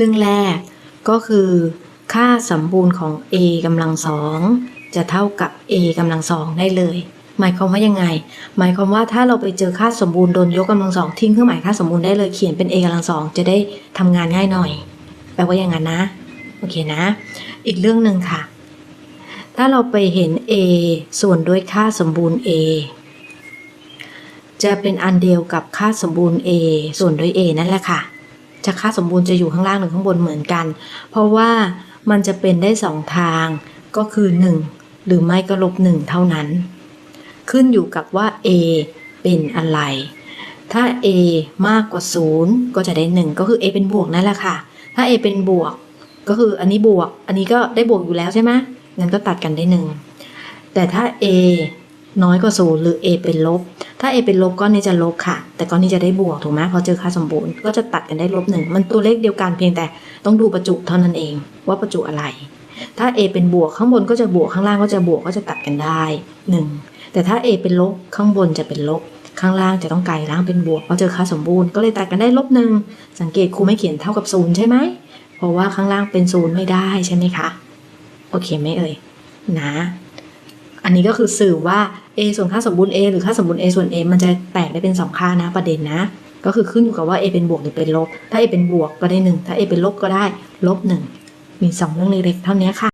เรื่องแรกก็คือ ค่าสมบูรณ์ของ a กำลังสองจะเท่ากับ a กำลังสองได้เลย หมายความว่ายังไง หมายความว่าถ้าเราไปเจอค่าสมบูรณ์โดนยกกำลังสองทิ้งเครื่องหมายค่าสมบูรณ์ได้เลยเขียนเป็น a กำลังสองจะได้ทำงานง่ายหน่อย แปลว่าอย่างนั้นนะโอเคนะ อีกเรื่องหนึ่งค่ะ ถ้าเราไปเห็น a ส่วนด้วยค่าสมบูรณ์ a จะเป็นอันเดียวกับค่าสมบูรณ์ a ส่วนด้วย a นั่นแหละค่ะ จะค่าสมบูรณ์จะอยู่ข้างล่างหรือข้างบนเหมือนกัน เพราะว่ามันจะเป็นได้สองทางก็คือ 1 หรือไม่ก็ลบ1เท่านั้น ขึ้นอยู่กับว่า a เป็นอะไร ถ้า a มากกว่า 0 ก็จะได้ 1 ก็คือ a เป็นบวกนั่นแหละค่ะ ถ้า a เป็นบวก ก็คืออันนี้บวก อันนี้ก็ได้บวกอยู่แล้วใช่ไหมงั้นก็ตัดกันได้ 1 แต่ถ้า a น้อยกว่า 0 หรือ a เป็นลบ ถ้า a เป็นลบก้อนนี้จะลบค่ะ แต่ก้อนนี้จะได้บวกถูกไหมพอเจอค่าสมบูรณ์ก็จะตัดกันได้ลบหนึ่งมันตัวเลขเดียวกันเพียงแต่ต้องดูประจุเท่านั้นเอง ว่าประจุอะไร ถ้า a เป็นบวกข้างบนก็จะบวกข้างล่างก็จะบวกก็จะตัดกันได้หนึ่งแต่ถ้า a เป็นลบข้างบนจะเป็นลบข้างล่างจะต้องกลายล่างเป็นบวกเพราะเจอค่าสมบูรณ์ก็เลยตัดกันได้ลบหนึ่งสังเกตครูไม่เขียนเท่ากับศูนย์ใช่ไหมเพราะว่าข้างล่างเป็นศูนย์ไม่ได้ใช่ไหมคะ โอเคไหมเอ่ยนะ อันนี้ก็คือสื่อว่า a ส่วนค่าสมบูรณ์ a หรือค่าสมบูรณ์ a ส่วน a มันจะแตกได้เป็นสองค่านะประเด็นนะ ก็คือขึ้นอยู่กับว่า a เป็นบวกหรือเป็นลบ ถ้า a เป็นบวกก็ได้หนึ่งถ้า a เป็นลบก็ได้ลบหนึ่งมีสองเรื่องเล็กๆเท่านี้ค่ะ